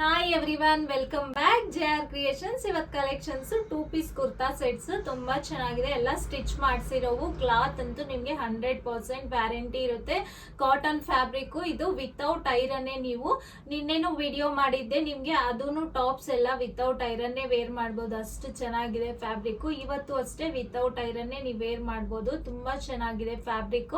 Hi everyone welcome back J R creations ಇವತ್ತು collections two piece kurta sets ತುಂಬಾ ಚೆನ್ನಾಗಿದೆ. ಎಲ್ಲ ಸ್ಟಿಚ್ ಮಾಡಿಸಿರೋವು. ಕ್ಲಾತ್ ಅಂತೂ ನಿಮಗೆ ಹಂಡ್ರೆಡ್ ಪರ್ಸೆಂಟ್ ವ್ಯಾರಂಟಿ ಇರುತ್ತೆ. ಕಾಟನ್ ಫ್ಯಾಬ್ರಿಕ್ ಇದು ವಿತೌಟ್ ಐರನ್ನೇ ನೀವು. ನಿನ್ನೇನು ವಿಡಿಯೋ ಮಾಡಿದ್ದೆ, ನಿಮಗೆ ಅದೂ ಟಾಪ್ಸ್ ಎಲ್ಲ ವಿತೌಟ್ ಐರನ್ನೇ ವೇರ್ ಮಾಡ್ಬೋದು. ಅಷ್ಟು ಚೆನ್ನಾಗಿದೆ ಫ್ಯಾಬ್ರಿಕ್ ಇವತ್ತು ಅಷ್ಟೇ ವಿತೌಟ್ ಐರನ್ನೇ ನೀವು ವೇರ್ ಮಾಡ್ಬೋದು. ತುಂಬಾ ಚೆನ್ನಾಗಿದೆ ಫ್ಯಾಬ್ರಿಕ್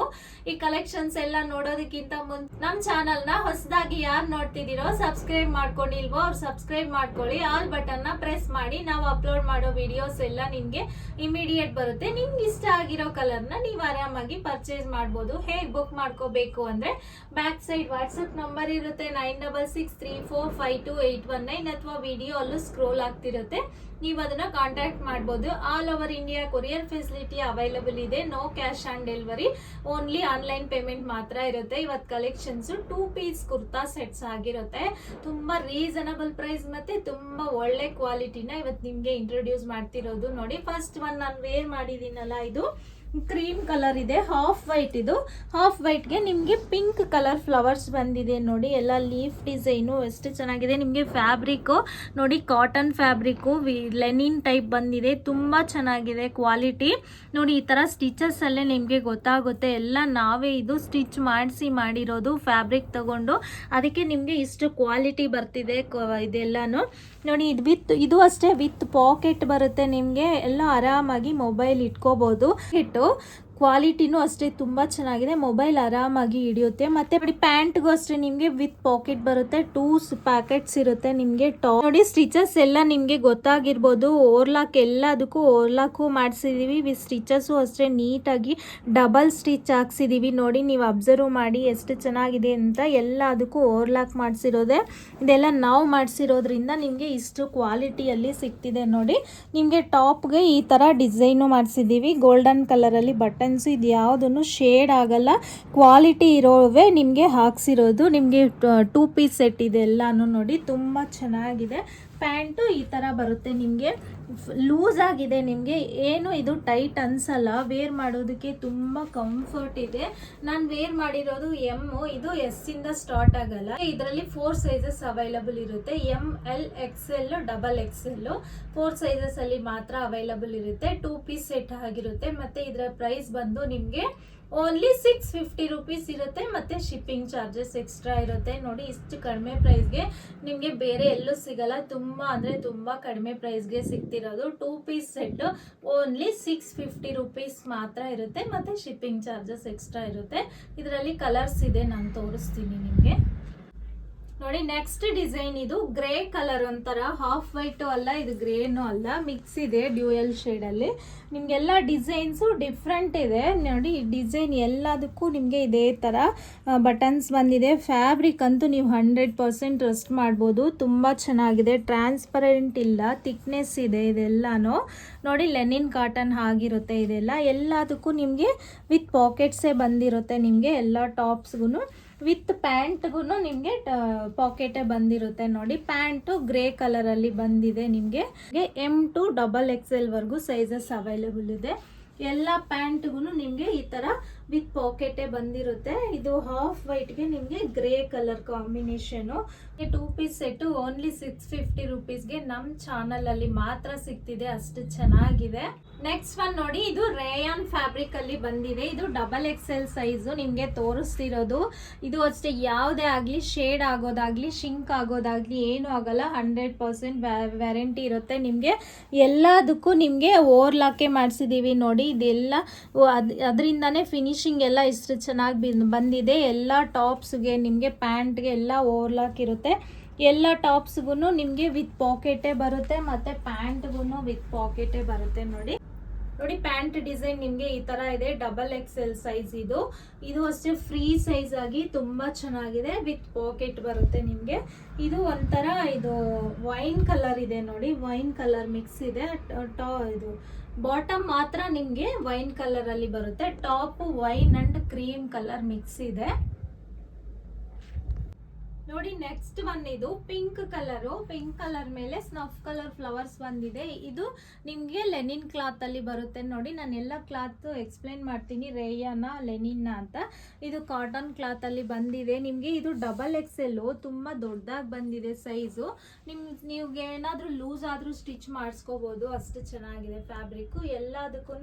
ಈ ಕಲೆಕ್ಷನ್ಸ್ ಎಲ್ಲ ನೋಡೋದಕ್ಕಿಂತ ಮುಂಚೆ ನಮ್ಮ ಚಾನಲ್ನ ಹೊಸದಾಗಿ ಯಾರು ನೋಡ್ತಿದ್ದೀರೋ ಸಬ್ಸ್ಕ್ರೈಬ್ ಮಾಡ್ಕೊಂಡಿಲ್ವೋ ಅವ್ರು ಸಬ್ಸ್ಕ್ರೈಬ್ ಮಾಡ್ಕೊಳ್ಳಿ ಆಲ್ ಬಟನ್ನ ಪ್ರೆಸ್ ಮಾಡಿ ನಾವು ಅಪ್ಲೋಡ್ ಮಾಡೋ ವಿಡಿಯೋಸ್ ಎಲ್ಲ ನಿಮ್ಗೆ ಇಮಿಡಿಯೇಟ್ ಬರುತ್ತೆ ನಿಮ್ಗೆ ಇಷ್ಟ ಆಗಿರೋ ಕಲರ್ನ ನೀವು ಆರಾಮಾಗಿ ಪರ್ಚೇಸ್ ಮಾಡ್ಬೋದು ಹೇಗೆ ಬುಕ್ ಮಾಡ್ಕೋಬೇಕು ಅಂದ್ರೆ ಬ್ಯಾಕ್ ಸೈಡ್ ವಾಟ್ಸಪ್ ನಂಬರ್ ಇರುತ್ತೆ nine double six three four five two eight one nine ಅಥವಾ ವಿಡಿಯೋ ಅಲ್ಲೂ ಸ್ಕ್ರೋಲ್ ಆಗ್ತಿರುತ್ತೆ ನೀವು ಅದನ್ನ ಕಾಂಟ್ಯಾಕ್ಟ್ ಮಾಡ್ಬೋದು. All over India courier facility available ಇದೆ. No cash on delivery only online payment ಮಾತ್ರ ಇರುತ್ತೆ. ಇವತ್ತು collections two piece kurta sets ಆಗಿರುತ್ತೆ. ತುಂಬಾ ರೀಸನಬಲ್ ಪ್ರೈಸ್ ಮತ್ತೆ ತುಂಬಾ ಒಳ್ಳೆ ಕ್ವಾಲಿಟಿನ ಇವತ್ತು ನಿಮ್ಗೆ ಇಂಟ್ರೊಡ್ಯೂಸ್ ಮಾಡ್ತಿರೋದು ನೋಡಿ. ಫಸ್ಟ್ ಒನ್ ನಾನು ವೇರ್ ಮಾಡಿದ್ದೀನಲ್ಲ ಇದು. ಕ್ರೀಮ್ ಕಲರ್ ಇದೆ ಹಾಫ್ ವೈಟ್ ಇದು. ಹಾಫ್ ವೈಟ್ಗೆ ನಿಮಗೆ ಪಿಂಕ್ ಕಲರ್ ಫ್ಲವರ್ಸ್ ಬಂದಿದೆ ನೋಡಿ. ಎಲ್ಲ ಲೀಫ್ ಡಿಸೈನು ಎಷ್ಟು ಚೆನ್ನಾಗಿದೆ. ನಿಮಗೆ ಫ್ಯಾಬ್ರಿಕ್ಕು ನೋಡಿ ಕಾಟನ್ ಫ್ಯಾಬ್ರಿಕ್ಕು ಲೆನಿನ್ ಟೈಪ್ ಬಂದಿದೆ. ತುಂಬ ಚೆನ್ನಾಗಿದೆ ಕ್ವಾಲಿಟಿ ನೋಡಿ ಈ ಥರ ಸ್ಟಿಚಸ್ಸಲ್ಲೇ ನಿಮಗೆ ಗೊತ್ತಾಗುತ್ತೆ. ಎಲ್ಲ ನಾವೇ ಇದು ಸ್ಟಿಚ್ ಮಾಡಿಸಿ ಮಾಡಿರೋದು ಫ್ಯಾಬ್ರಿಕ್ ತಗೊಂಡು. ಅದಕ್ಕೆ ನಿಮಗೆ ಇಷ್ಟು ಕ್ವಾಲಿಟಿ ಬರ್ತಿದೆ ಇದೆಲ್ಲಾನು. ನೋಡಿ ಇದು ವಿತ್ ಇದು ಅಷ್ಟೇ ವಿತ್ ಪಾಕೆಟ್ ಬರುತ್ತೆ ನಿಮಗೆ. ಎಲ್ಲ ಆರಾಮಾಗಿ ಮೊಬೈಲ್ ಇಟ್ಕೋಬೋದು. ಇಟ್ಟು ಕ್ವಾಲಿಟಿನೂ ಅಷ್ಟೇ ತುಂಬ ಚೆನ್ನಾಗಿದೆ. ಮೊಬೈಲ್ ಆರಾಮಾಗಿ ಹಿಡಿಯುತ್ತೆ. ಮತ್ತೆ ನೋಡಿ ಪ್ಯಾಂಟ್ಗೂ ಅಷ್ಟೇ ನಿಮಗೆ ವಿತ್ ಪಾಕೆಟ್ ಬರುತ್ತೆ. ಟೂ ಪ್ಯಾಕೆಟ್ಸ್ ಇರುತ್ತೆ ನಿಮಗೆ ಟಾಪ್. ನೋಡಿ ಸ್ಟಿಚಸ್ ಎಲ್ಲ ನಿಮಗೆ ಗೊತ್ತಾಗಿರ್ಬೋದು. ಓರ್ಲಾಕ್ ಎಲ್ಲದಕ್ಕೂ ಓರ್ಲಾಕು ಮಾಡಿಸಿದ್ದೀವಿ ವಿತ್ ಸ್ಟಿಚಸ್ಸು ಅಷ್ಟೇ ನೀಟಾಗಿ ಡಬಲ್ ಸ್ಟಿಚ್ ಹಾಕ್ಸಿದೀವಿ. ನೋಡಿ ನೀವು ಅಬ್ಸರ್ವ್ ಮಾಡಿ ಎಷ್ಟು ಚೆನ್ನಾಗಿದೆ ಅಂತ ಎಲ್ಲದಕ್ಕೂ ಓರ್ಲಾಕ್ ಮಾಡಿಸಿರೋದೆ. ಇದೆಲ್ಲ ನಾವು ಮಾಡಿಸಿರೋದ್ರಿಂದ ನಿಮಗೆ ಇಷ್ಟು ಕ್ವಾಲಿಟಿಯಲ್ಲಿ ಸಿಗ್ತಿದೆ ನೋಡಿ. ನಿಮಗೆ ಟಾಪ್ಗೆ ಈ ಥರ ಡಿಸೈನು ಮಾಡಿಸಿದ್ದೀವಿ ಗೋಲ್ಡನ್ ಕಲರಲ್ಲಿ ಇದು ಯಾವುದನ್ನು ಶೇಡ್ ಆಗಲ್ಲ. ಕ್ವಾಲಿಟಿ ಇರೋವೇ ನಿಮಗೆ ಹಾಕ್ಸಿರೋದು. ನಿಮಗೆ ಟೂ ಪೀಸ್ ಸೆಟ್ ಇದೆ ಎಲ್ಲಾನು ನೋಡಿ ತುಂಬ ಚೆನ್ನಾಗಿದೆ. ಪ್ಯಾಂಟು ಈ ಥರ ಬರುತ್ತೆ ನಿಮಗೆ. ಲೂಸ್ ಆಗಿದೆ, ನಿಮಗೆ ಏನು ಇದು ಟೈಟ್ ಅನ್ಸಲ್ಲ ವೇರ್ ಮಾಡೋದಕ್ಕೆ ತುಂಬ ಕಂಫರ್ಟ್ ಇದೆ. ನಾನು ವೇರ್ ಮಾಡಿರೋದು ಎಂ ಇದು ಎಸ್ ಇಂದ ಸ್ಟಾರ್ಟ್ ಆಗಲ್ಲ. ಇದರಲ್ಲಿ ಫೋರ್ ಸೈಜಸ್ ಅವೈಲಬಲ್ ಇರುತ್ತೆ. M L X L double X L four sizes ಅಲ್ಲಿ ಮಾತ್ರ ಅವೈಲಬಲ್ ಇರುತ್ತೆ. ಟೂ ಪೀಸ್ ಸೆಟ್ ಆಗಿರುತ್ತೆ. ಮತ್ತೆ ಇದರ ಪ್ರೈಸ್ ಬಂದು ನಿಮಗೆ ಓನ್ಲಿ ಸಿಕ್ಸ್ ಫಿಫ್ಟಿ ರುಪೀಸ್ ಇರುತ್ತೆ, ಮತ್ತೆ ಶಿಪ್ಪಿಂಗ್ ಚಾರ್ಜಸ್ ಎಕ್ಸ್ಟ್ರಾ ಇರುತ್ತೆ. ನೋಡಿ, ಇಷ್ಟು ಕಡಿಮೆ ಪ್ರೈಸ್ಗೆ ನಿಮಗೆ ಬೇರೆ ಎಲ್ಲೂ ಸಿಗಲ್ಲ. ತುಂಬ ಅಂದರೆ ತುಂಬ ಕಡಿಮೆ ಪ್ರೈಸ್ಗೆ ಸಿಗ್ತಿರೋದು. Two piece set only six fifty rupees ಮಾತ್ರ ಇರುತ್ತೆ, ಮತ್ತೆ ಶಿಪ್ಪಿಂಗ್ ಚಾರ್ಜಸ್ ಎಕ್ಸ್ಟ್ರಾ ಇರುತ್ತೆ. ಇದರಲ್ಲಿ ಕಲರ್ಸ್ ಇದೆ, ನಾನು ತೋರಿಸ್ತೀನಿ ನಿಮಗೆ. ನೋಡಿ ನೆಕ್ಸ್ಟ್ ಡಿಸೈನ್ ಇದು ಗ್ರೇ ಕಲರ್ ಒಂಥರ ಹಾಫ್ ವೈಟು ಅಲ್ಲ, ಇದು ಗ್ರೇನು ಅಲ್ಲ ಮಿಕ್ಸ್ ಇದೆ ಡ್ಯೂಯಲ್ ಶೇಡ್ ಅಲ್ಲಿ. ನಿಮ್ಗೆಲ್ಲ ಡಿಸೈನ್ಸು ಡಿಫ್ರೆಂಟ್ ಇದೆ. ನೋಡಿ ಡಿಸೈನ್ ಎಲ್ಲದಕ್ಕೂ ನಿಮಗೆ ಇದೇ ಥರ ಬಟನ್ಸ್ ಬಂದಿದೆ. ಫ್ಯಾಬ್ರಿಕ್ ಅಂತೂ ನೀವು ಹಂಡ್ರೆಡ್ ಪರ್ಸೆಂಟ್ ರೆಸ್ಟ್ ಮಾಡ್ಬೋದು. ತುಂಬ ಚೆನ್ನಾಗಿದೆ. ಟ್ರಾನ್ಸ್ಪರೆಂಟ್ ಇಲ್ಲ ಥಿಕ್ನೆಸ್ ಇದೆ ಇದೆಲ್ಲನೂ. ನೋಡಿ ಲೆನಿನ್ ಕಾಟನ್ ಆಗಿರುತ್ತೆ ಇದೆಲ್ಲ. ಎಲ್ಲದಕ್ಕೂ ನಿಮಗೆ ವಿತ್ ಪಾಕೆಟ್ಸೇ ಬಂದಿರುತ್ತೆ ನಿಮಗೆ, ಎಲ್ಲ ಟಾಪ್ಸ್ಗೂ ವಿತ್ ಪ್ಯಾಂಟ್ಗೂ ನಿಮಗೆ ಪಾಕೆಟೇ ಬಂದಿರುತ್ತೆ ನೋಡಿ. ಪ್ಯಾಂಟು ಗ್ರೇ ಕಲರಲ್ಲಿ ಬಂದಿದೆ ನಿಮಗೆ. M to double X L ವರ್ಗೂ sizes available ಇದೆ. ಎಲ್ಲ ಪ್ಯಾಂಟ್ಗೂ ನಿಮಗೆ ಈ ಥರ ವಿತ್ ಪಾಕೆಟೇ ಬಂದಿರುತ್ತೆ. ಇದು ಹಾಫ್ ವೈಟ್ಗೆ ನಿಮಗೆ grey colour combination. Two piece set only six fifty ರುಪೀಸ್ಗೆ ನಮ್ಮ ಚಾನಲಲ್ಲಿ ಮಾತ್ರ ಸಿಗ್ತಿದೆ, ಅಷ್ಟು ಚೆನ್ನಾಗಿದೆ. ನೆಕ್ಸ್ಟ್ ಒನ್ ನೋಡಿ, ಇದು ರೇಯಾನ್ ಫ್ಯಾಬ್ರಿಕ್ ಅಲ್ಲಿ ಬಂದಿದೆ. ಇದು ಡಬಲ್ ಎಕ್ಸ್ ಎಲ್ ಸೈಜು ನಿಮಗೆ ತೋರಿಸ್ತಿರೋದು. ಇದು ಅಷ್ಟೇ, ಯಾವುದೇ ಆಗಲಿ ಶೇಡ್ ಆಗೋದಾಗ್ಲಿ ಶಿಂಕ್ ಆಗೋದಾಗ್ಲಿ, ಏನು ಆಗಲ್ಲ. ಹಂಡ್ರೆಡ್ ಪರ್ಸೆಂಟ್ ವ್ಯಾರಂಟಿ ಇರುತ್ತೆ ನಿಮಗೆ. ಎಲ್ಲದಕ್ಕೂ ನಿಮಗೆ ಓರ್ಲಾಕೆ ಮಾಡಿಸಿದ್ದೀವಿ ನೋಡಿ. ಇದೆಲ್ಲ ಅದು, ಅದರಿಂದನೇ ಫಿನಿಶಿಂಗ್ ಎಲ್ಲ ಇಷ್ಟು ಚೆನ್ನಾಗಿ ಬಂದಿದೆ. ಎಲ್ಲ ಟಾಪ್ಸ್ಗೆ ನಿಮಗೆ ಪ್ಯಾಂಟ್ಗೆ ಎಲ್ಲ ಓವರ್ಲಾಕ್ ಇರುತ್ತೆ. ಎಲ್ಲ ಟಾಪ್ಸ್ಗೂ ನಿಮಗೆ ವಿತ್ ಪಾಕೆಟೇ ಬರುತ್ತೆ, ಮತ್ತು ಪ್ಯಾಂಟ್ಗೂ ವಿತ್ ಪಾಕೆಟೇ ಬರುತ್ತೆ ನೋಡಿ. ನೋಡಿ, ಪ್ಯಾಂಟ್ ಡಿಸೈನ್ ನಿಮಗೆ ಈ ತರ ಇದೆ. ಡಬಲ್ ಎಕ್ಸ್ ಎಲ್ ಸೈಜ್ ಇದು. ಇದು ಅಷ್ಟೇ ಫ್ರೀ ಸೈಜ್ ಆಗಿ ತುಂಬಾ ಚೆನ್ನಾಗಿದೆ. ವಿತ್ ಪಾಕೆಟ್ ಬರುತ್ತೆ ನಿಮಗೆ. ಇದು ಒಂಥರ ಇದು ವೈನ್ ಕಲರ್ ಇದೆ ನೋಡಿ. ವೈನ್ ಕಲರ್ ಮಿಕ್ಸ್ ಇದೆ. ಟಾ ಇದು ಬಾಟಮ್ ಮಾತ್ರ ನಿಮಗೆ ವೈನ್ ಕಲರ್ ಅಲ್ಲಿ ಬರುತ್ತೆ. Top wine and cream colour mix ಇದೆ. ನೋಡಿ ನೆಕ್ಸ್ಟ್ ಒನ್ ಇದು ಪಿಂಕ್ ಕಲರು ಪಿಂಕ್ ಕಲರ್ ಮೇಲೆ ಸ್ನಫ್ ಕಲರ್ ಫ್ಲವರ್ಸ್ ಬಂದಿದೆ. ಇದು ನಿಮಗೆ ಲೆನಿನ್ ಕ್ಲಾತ್ ಅಲ್ಲಿ ಬರುತ್ತೆ. ನೋಡಿ, ನಾನು ಎಲ್ಲ ಕ್ಲಾತ್ ಎಕ್ಸ್ಪ್ಲೈನ್ ಮಾಡ್ತೀನಿ. ರೇಯನ ಲೆನಿನ್ ಅಂತ. ಇದು ಕಾಟನ್ ಕ್ಲಾತ್ ಅಲ್ಲಿ ಬಂದಿದೆ. ನಿಮಗೆ ಇದು ಡಬಲ್ ಎಕ್ಸೆಲ್ ತುಂಬಾ ದೊಡ್ಡದಾಗಿ ಬಂದಿದೆ ಸೈಜು ನಿಮ್ ನೀವು ಏನಾದರೂ ಲೂಸ್ ಆದರೂ ಸ್ಟಿಚ್ ಮಾಡಿಸ್ಕೋಬಹುದು ಅಷ್ಟು ಚೆನ್ನಾಗಿದೆ ಫ್ಯಾಬ್ರಿಕ್ ಎಲ್ಲದಕ್ಕೂ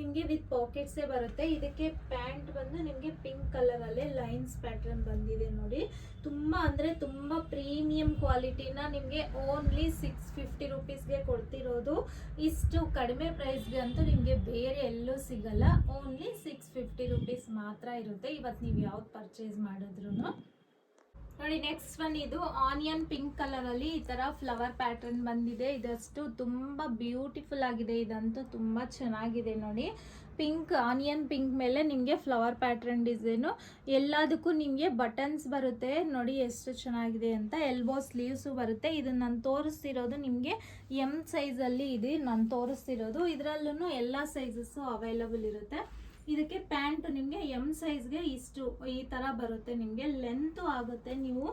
ನಿಮಗೆ ವಿತ್ ಪಾಕೆಟ್ಸೇ ಬರುತ್ತೆ. ಇದಕ್ಕೆ ಪ್ಯಾಂಟ್ ಬಂದು ನಿಮಗೆ ಪಿಂಕ್ ಕಲರಲ್ಲೇ ಲೈನ್ಸ್ ಪ್ಯಾಟರ್ನ್ ಬಂದಿದೆ ನೋಡಿ. ತುಂಬ ಅಂದರೆ ತುಂಬ ಪ್ರೀಮಿಯಂ ಕ್ವಾಲಿಟಿನ ನಿಮಗೆ ಓನ್ಲಿ ಸಿಕ್ಸ್ ಫಿಫ್ಟಿ ರುಪೀಸ್ಗೆ ಕೊಡ್ತಿರೋದು. ಇಷ್ಟು ಕಡಿಮೆ ಪ್ರೈಸ್ಗೆ ಅಂತೂ ನಿಮಗೆ ಬೇರೆ ಎಲ್ಲೂ ಸಿಗಲ್ಲ. ಓನ್ಲಿ ಸಿಕ್ಸ್ ಫಿಫ್ಟಿ ರುಪೀಸ್ ಮಾತ್ರ ಇರುತ್ತೆ. ಇವತ್ತು ನೀವು ಯಾವ್ದು ಪರ್ಚೇಸ್ ಮಾಡಿದ್ರು ನೋಡಿ ನೆಕ್ಸ್ಟ್ ಒನ್ ಇದು ಆನಿಯನ್ ಪಿಂಕ್ ಕಲರ್ ಅಲ್ಲಿ ಈ ತರ ಫ್ಲವರ್ ಪ್ಯಾಟರ್ನ್ ಬಂದಿದೆ. ಇದಷ್ಟು ತುಂಬಾ ಬ್ಯೂಟಿಫುಲ್ ಆಗಿದೆ. ಇದಂತೂ ತುಂಬಾ ಚೆನ್ನಾಗಿದೆ ನೋಡಿ. ಪಿಂಕ್, ಆನಿಯನ್ ಪಿಂಕ್ ಮೇಲೆ ನಿಮಗೆ ಫ್ಲವರ್ ಪ್ಯಾಟ್ರನ್ ಡಿಸೈನು. ಎಲ್ಲದಕ್ಕೂ ನಿಮಗೆ ಬಟನ್ಸ್ ಬರುತ್ತೆ. ನೋಡಿ ಎಷ್ಟು ಚೆನ್ನಾಗಿದೆ ಅಂತ. ಎಲ್ಬೋ ಸ್ಲೀವ್ಸು ಬರುತ್ತೆ. ಇದನ್ನು ನಾನು ತೋರಿಸ್ತಿರೋದು ನಿಮಗೆ ಎಂ ಸೈಜಲ್ಲಿ ಇದೆ. ನಾನು ತೋರಿಸ್ತಿರೋದು. ಇದರಲ್ಲೂ ಎಲ್ಲ ಸೈಜಸ್ಸು ಅವೈಲಬಲ್ ಇರುತ್ತೆ. ಇದಕ್ಕೆ ಪ್ಯಾಂಟ್ ನಿಮಗೆ ಎಂ ಸೈಜ್ಗೆ ಇಷ್ಟು, ಈ ಥರ ಬರುತ್ತೆ. ನಿಮಗೆ ಲೆಂತು ಆಗುತ್ತೆ. ನೀವು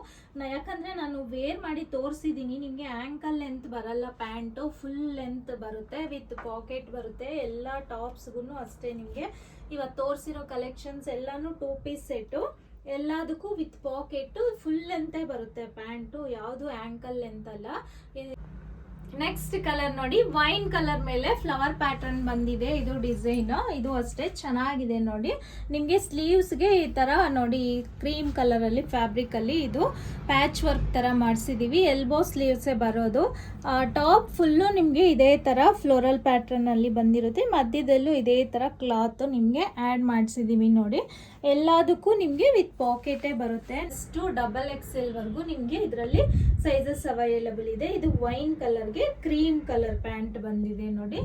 ಯಾಕಂದರೆ ನಾನು ವೇರ್ ಮಾಡಿ ತೋರಿಸಿದ್ದೀನಿ ನಿಮಗೆ ಆ್ಯಂಕಲ್ ಲೆಂತ್ ಬರಲ್ಲ ಪ್ಯಾಂಟು ಫುಲ್ ಲೆಂತ್ ಬರುತ್ತೆ ವಿತ್ ಪಾಕೆಟ್ ಬರುತ್ತೆ. ಎಲ್ಲ ಟಾಪ್ಸ್ಗೂ ಅಷ್ಟೇ ನಿಮಗೆ. ಇವತ್ತು ತೋರಿಸಿರೋ ಕಲೆಕ್ಷನ್ಸ್ ಎಲ್ಲಾನು ಟೂ ಪೀಸ್ ಸೆಟ್ಟು ಎಲ್ಲದಕ್ಕೂ ವಿತ್ ಪಾಕೆಟ್ ಫುಲ್ ಲೆಂತೇ ಬರುತ್ತೆ ಪ್ಯಾಂಟು ಯಾವುದು ಆ್ಯಂಕಲ್ ಲೆಂತ್ ಅಲ್ಲ. ನೆಕ್ಸ್ಟ್ ಕಲರ್ ನೋಡಿ ವೈನ್ ಕಲರ್ ಮೇಲೆ ಫ್ಲವರ್ ಪ್ಯಾಟರ್ನ್ ಬಂದಿದೆ. ಇದು ಡಿಸೈನ್ ಇದು ಅಷ್ಟೇ ಚೆನ್ನಾಗಿದೆ ನೋಡಿ. ನಿಮಗೆ ಸ್ಲೀವ್ಸ್ಗೆ ಈ ತರ ನೋಡಿ ಕ್ರೀಮ್ ಕಲರ್ ಅಲ್ಲಿ ಫ್ಯಾಬ್ರಿಕ್ ಅಲ್ಲಿ ಇದು ಪ್ಯಾಚ್ ವರ್ಕ್ ತರ ಮಾಡಿಸಿದ್ದೀವಿ ಎಲ್ಬೋ ಸ್ಲೀವ್ಸೇ ಬರೋದು. ಟಾಪ್ ಫುಲ್ಲು ನಿಮಗೆ ಇದೇ ತರ ಫ್ಲೋರಲ್ ಪ್ಯಾಟರ್ನ್ ಅಲ್ಲಿ ಬಂದಿರುತ್ತೆ. ಮಧ್ಯದಲ್ಲೂ ಇದೇ ತರ ಕ್ಲಾತ್ ನಿಮಗೆ ಆ್ಯಡ್ ಮಾಡಿಸಿದ್ದೀವಿ ನೋಡಿ. ಎಲ್ಲದಕ್ಕೂ ನಿಮಗೆ ವಿತ್ ಪಾಕೆಟೇ ಬರುತ್ತೆ. ಅಷ್ಟು ಡಬಲ್ ಎಕ್ಸ್ ಎಲ್ವರೆಗೂ ನಿಮಗೆ ಇದರಲ್ಲಿ ಸೈಜಸ್ ಅವೈಲೇಬಲ್ ಇದೆ. ಇದು ವೈನ್ ಕಲರ್ಗೆ ಕ್ರೀಮ್ ಕಲರ್ ಪ್ಯಾಂಟ್ ಬಂದಿದೆ ನೋಡಿ.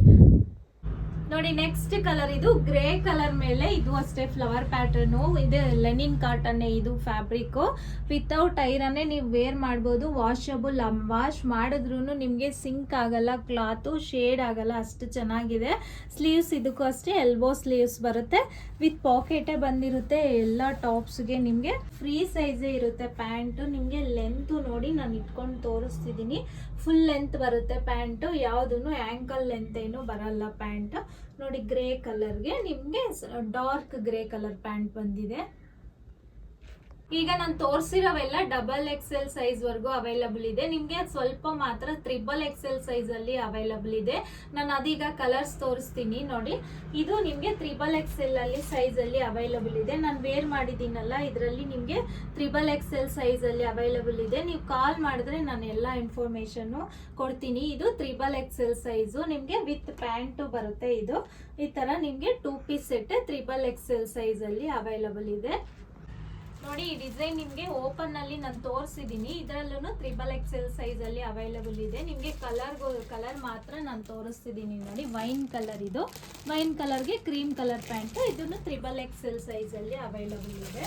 ನೋಡಿ ನೆಕ್ಸ್ಟ್ ಕಲರ್ ಇದು ಗ್ರೇ ಕಲರ್ ಮೇಲೆ ಇದು ಅಷ್ಟೇ ಫ್ಲವರ್ ಪ್ಯಾಟರ್ನು ಇದು ಲೆನಿನ್ ಕಾಟನ್ ಇದು ಫ್ಯಾಬ್ರಿಕ್ ವಿತೌಟ್ ಐರನ್ನೇ ನೀವು ವೇರ್ ಮಾಡ್ಬೋದು. ವಾಷಬಲ್ ವಾಶ್ ಮಾಡಿದ್ರೂ ನಿಮಗೆ ಸಿಂಕ್ ಆಗಲ್ಲ ಕ್ಲಾತು ಶೇಡ್ ಆಗಲ್ಲ, ಅಷ್ಟು ಚೆನ್ನಾಗಿದೆ. ಸ್ಲೀವ್ಸ್ ಇದಕ್ಕೂ ಅಷ್ಟೇ ಎಲ್ಬೋ ಸ್ಲೀವ್ಸ್ ಬರುತ್ತೆ. ವಿತ್ ಪಾಕೆಟೇ ಬಂದಿರುತ್ತೆ, ಎಲ್ಲ ಟಾಪ್ಸ್ಗೆ ನಿಮಗೆ ಫ್ರೀ ಸೈಜೇ ಇರುತ್ತೆ. ಪ್ಯಾಂಟು ನಿಮಗೆ ಲೆಂತು ನೋಡಿ ನಾನು ಇಟ್ಕೊಂಡು ತೋರಿಸ್ತಿದ್ದೀನಿ ಫುಲ್ ಲೆಂತ್ ಬರುತ್ತೆ ಪ್ಯಾಂಟು. ಯಾವುದೂ ಆ್ಯಂಕಲ್ ಲೆಂತ್ ಏನು ಬರಲ್ಲ ಪ್ಯಾಂಟ್. ನೋಡಿ ಗ್ರೇ ಕಲರ್ಗೆ ನಿಮಗೆ ಡಾರ್ಕ್ ಗ್ರೇ ಕಲರ್ ಪ್ಯಾಂಟ್ ಬಂದಿದೆ. ಈಗ ನಾನು ತೋರಿಸಿರೋವೆಲ್ಲ ಡಬಲ್ ಎಕ್ಸೆಲ್ ಸೈಜ್ ವರ್ಗೂ ಅವೈಲಬಲ್ ಇದೆ. ನಿಮಗೆ ಸ್ವಲ್ಪ ಮಾತ್ರ ತ್ರಿಬಲ್ ಎಕ್ಸೆಲ್ ಸೈಜ್ ಅಲ್ಲಿ ಅವೈಲಬಲ್ ಇದೆ. ನಾನು ಅದೀಗ ಕಲರ್ಸ್ ತೋರಿಸ್ತೀನಿ ನೋಡಿ. ಇದು ನಿಮಗೆ ತ್ರಿಬಲ್ ಎಕ್ಸೆಲ್ ಅಲ್ಲಿ ಸೈಜ್ ಅಲ್ಲಿ ಅವೈಲಬಲ್ ಇದೆ. ನಾನು ವೇರ್ ಮಾಡಿದ್ದೀನಲ್ಲ, ಇದರಲ್ಲಿ ನಿಮಗೆ ತ್ರಿಬಲ್ ಎಕ್ಸೆಲ್ ಸೈಜ್ ಅಲ್ಲಿ ಅವೈಲಬಲ್ ಇದೆ. ನೀವು ಕಾಲ್ ಮಾಡಿದ್ರೆ ನಾನು ಎಲ್ಲ ಇನ್ಫಾರ್ಮೇಶನ್ ಕೊಡ್ತೀನಿ. ಇದು ತ್ರಿಬಲ್ ಎಕ್ಸೆಲ್ ಸೈಜು ನಿಮಗೆ ವಿತ್ ಪ್ಯಾಂಟು ಬರುತ್ತೆ ಇದು. ಈ ತರ ನಿಮಗೆ two piece set triple XL size ಅಲ್ಲಿ ಅವೈಲಬಲ್ ಇದೆ. ನೋಡಿ, ಈ ಡಿಸೈನ್ ನಿಮಗೆ ಓಪನ್ ಅಲ್ಲಿ ನಾನು ತೋರಿಸಿದ್ದೀನಿ ಇದರಲ್ಲೂ ತ್ರಿಬಲ್ ಎಕ್ಸೆಲ್ ಸೈಜ್ ಅಲ್ಲಿ ಅವೈಲಬಲ್ ಇದೆ. ನಿಮಗೆ ಕಲರ್ ಕಲರ್ ಮಾತ್ರ ನಾನು ತೋರಿಸ್ತಿದ್ದೀನಿ ನೋಡಿ. ವೈನ್ ಕಲರ್ ಇದು. ವೈನ್ ಕಲರ್ಗೆ ಕ್ರೀಮ್ ಕಲರ್ ಪ್ಯಾಂಟ್ ಇದನ್ನು ತ್ರಿಬಲ್ ಎಕ್ಸೆಲ್ ಸೈಜ್ ಅಲ್ಲಿ ಅವೈಲಬಲ್ ಇದೆ.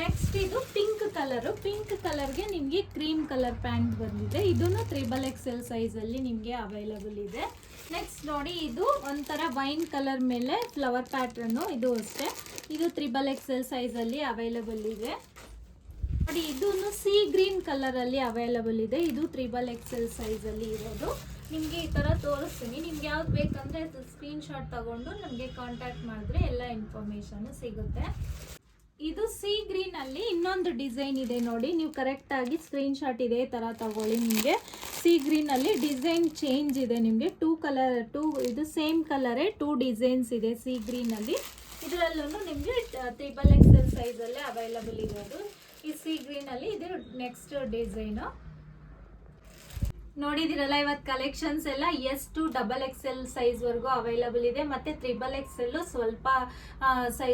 ನೆಕ್ಸ್ಟ್ ಇದು ಪಿಂಕ್ ಕಲರು ಪಿಂಕ್ ಕಲರ್ಗೆ ನಿಮಗೆ ಕ್ರೀಮ್ ಕಲರ್ ಪ್ಯಾಂಟ್ ಬಂದಿದೆ. ಇದನ್ನು ತ್ರಿಬಲ್ ಎಕ್ಸೆಲ್ ಸೈಜ್ ಅಲ್ಲಿ ನಿಮಗೆ ಅವೈಲಬಲ್ ಇದೆ. ನೆಕ್ಸ್ಟ್ ನೋಡಿ ಇದು ಒಂಥರ ವೈನ್ ಕಲರ್ ಮೇಲೆ ಫ್ಲವರ್ ಪ್ಯಾಟ್ರನ್ನು ಇದು ಅಷ್ಟೇ. ಇದು ತ್ರಿಬಲ್ ಎಕ್ಸೆಲ್ ಸೈಜ್ ಅಲ್ಲಿ ಅವೈಲಬಲ್ ಇದೆ. ನೋಡಿ ಇದನ್ನು ಸಿ ಗ್ರೀನ್ ಕಲರ್ ಅಲ್ಲಿ ಅವೈಲಬಲ್ ಇದೆ. ಇದು ತ್ರಿಬಲ್ ಎಕ್ಸೆಲ್ ಸೈಜ್ ಅಲ್ಲಿ ಇರೋದು. ನಿಮಗೆ ಈ ತರ ತೋರಿಸ್ತೀನಿ. ನಿಮ್ಗೆ ಯಾವ್ದು ಬೇಕಂದ್ರೆ ಸ್ಕ್ರೀನ್ ಶಾಟ್ ತಗೊಂಡು ನಮಗೆ ಕಾಂಟ್ಯಾಕ್ಟ್ ಮಾಡಿದ್ರೆ ಎಲ್ಲ ಇನ್ಫಾರ್ಮೇಶನ್ ಸಿಗುತ್ತೆ. ಇದು ಸಿ ಗ್ರೀನಲ್ಲಿ ಇನ್ನೊಂದು ಡಿಸೈನ್ ಇದೆ ನೋಡಿ. ನೀವು ಕರೆಕ್ಟ್ ಆಗಿ ಸ್ಕ್ರೀನ್ ಶಾಟ್ ಇದೇ ತರ ತಗೊಳ್ಳಿ ನಿಮಗೆ. ಸಿ ಗ್ರೀನ್ ಅಲ್ಲಿ ಡಿಸೈನ್ ಚೇಂಜ್ ಇದೆ ನಿಮಗೆ. ಟೂ ಕಲರ್ ಟೂ ಇದು ಸೇಮ್ ಕಲರೇ ಟೂ ಡಿಸೈನ್ಸ್ ಇದೆ ಸಿ ಗ್ರೀನಲ್ಲಿ ಇದರಲ್ಲೂ ನಿಮಗೆ ತ್ರಿಬಲ್ ಎಕ್ಸೆಲ್ ಸೈಜ್ ಅಲ್ಲೇ ಅವೈಲಬಲ್ ಇರೋದು. ಈ ಸಿ ಗ್ರೀನಲ್ಲಿ ಇದು ನೆಕ್ಸ್ಟ್ ಡಿಸೈನ್ ನೋಡಿದಿರಲ್ಲ ಇವತ್ತು ಕಲೆಕ್ಷನ್ಸ್ ಎಲ್ಲ S to double XL size ವರ್ಗೂ available ಇದೆ, ಮತ್ತೆ ತ್ರಿಬಲ್ ಎಲ್ ಸ್ವಲ್ಪ ಸೈ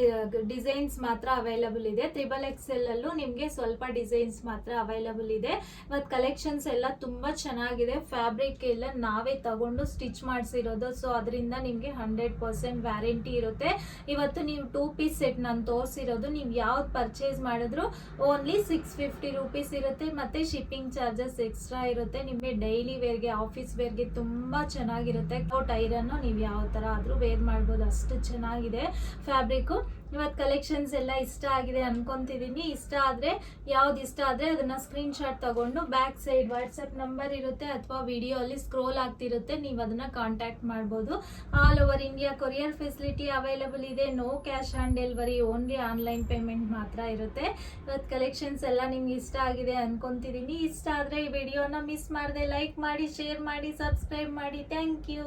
ಡಿಸೈನ್ಸ್ ಮಾತ್ರ ಅವೈಲಬಲ್ ಇದೆ. ತ್ರಿಬಲ್ ಎಲ್ ಅಲ್ಲೂ ನಿಮಗೆ ಸ್ವಲ್ಪ ಡಿಸೈನ್ಸ್ ಮಾತ್ರ ಅವೈಲಬಲ್ ಇದೆ. ಇವತ್ತು ಕಲೆಕ್ಷನ್ಸ್ ಎಲ್ಲ ತುಂಬಾ ಚೆನ್ನಾಗಿದೆ. ಫ್ಯಾಬ್ರಿಕ್ ಎಲ್ಲ ನಾವೇ ತಗೊಂಡು ಸ್ಟಿಚ್ ಮಾಡಿಸಿರೋದು ಸೊ ಅದರಿಂದ ನಿಮಗೆ ಹಂಡ್ರೆಡ್ ಪರ್ಸೆಂಟ್ ವ್ಯಾರಂಟಿ ಇರುತ್ತೆ. ಇವತ್ತು ನೀವು ಟೂ ಪೀಸ್ ಸೆಟ್ ನಾನು ತೋರಿಸಿರೋದು, ನೀವು ಯಾವ್ದು ಪರ್ಚೇಸ್ ಮಾಡಿದ್ರು ಓನ್ಲಿ ಸಿಕ್ಸ್ ಫಿಫ್ಟಿ ರುಪೀಸ್ ಇರುತ್ತೆ, ಮತ್ತೆ ಶಿಪ್ಪಿಂಗ್ ಚಾರ್ಜಸ್ ಎಕ್ಸ್ಟ್ರಾ ಇರುತ್ತೆ, ನಿಮಗೆ ಡೈಲಿ ವೇರ್ಗೆ, ಆಫೀಸ್ ವೇರ್ಗೆ ತುಂಬ ಚೆನ್ನಾಗಿರುತ್ತೆ. ಕೋಟ್ ಐರನ್ನು ನೀವು ಯಾವ ಥರ ಆದರೂ ವೇರ್ ಮಾಡ್ಬೋದು. ಅಷ್ಟು ಚೆನ್ನಾಗಿದೆ ಫ್ಯಾಬ್ರಿಕ್ಕು. ಇವತ್ತು ಕಲೆಕ್ಷನ್ಸ್ ಎಲ್ಲ ಇಷ್ಟ ಆಗಿದೆ ಅನ್ಕೊಂತಿದೀನಿ. ಇಷ್ಟ ಆದ್ರೆ, ಯಾವ್ದು ಇಷ್ಟ ಆದ್ರೆ ಅದನ್ನ ಸ್ಕ್ರೀನ್ ಶಾಟ್ ತಗೊಂಡು ಬ್ಯಾಕ್ ಸೈಡ್ ವಾಟ್ಸಪ್ ನಂಬರ್ ಇರುತ್ತೆ ಅಥವಾ ವಿಡಿಯೋ ಅಲ್ಲಿ ಸ್ಕ್ರೋಲ್ ಆಗ್ತಿರುತ್ತೆ, ನೀವು ಅದನ್ನ ಕಾಂಟ್ಯಾಕ್ಟ್ ಮಾಡ್ಬೋದು. All over India courier facility available ಇದೆ. No cash on delivery only online payment ಮಾತ್ರ ಇರುತ್ತೆ. ಇವತ್ತು ಕಲೆಕ್ಷನ್ಸ್ ಎಲ್ಲ ನಿಮ್ಗೆ ಇಷ್ಟ ಆಗಿದೆ ಅನ್ಕೊಂತಿದೀನಿ. ಇಷ್ಟ ಆದ್ರೆ ಈ ವಿಡಿಯೋನ ಮಿಸ್ ಮಾಡದೆ ಲೈಕ್ ಮಾಡಿ ಶೇರ್ ಮಾಡಿ ಸಬ್ಸ್ಕ್ರೈಬ್ ಮಾಡಿ. Thank you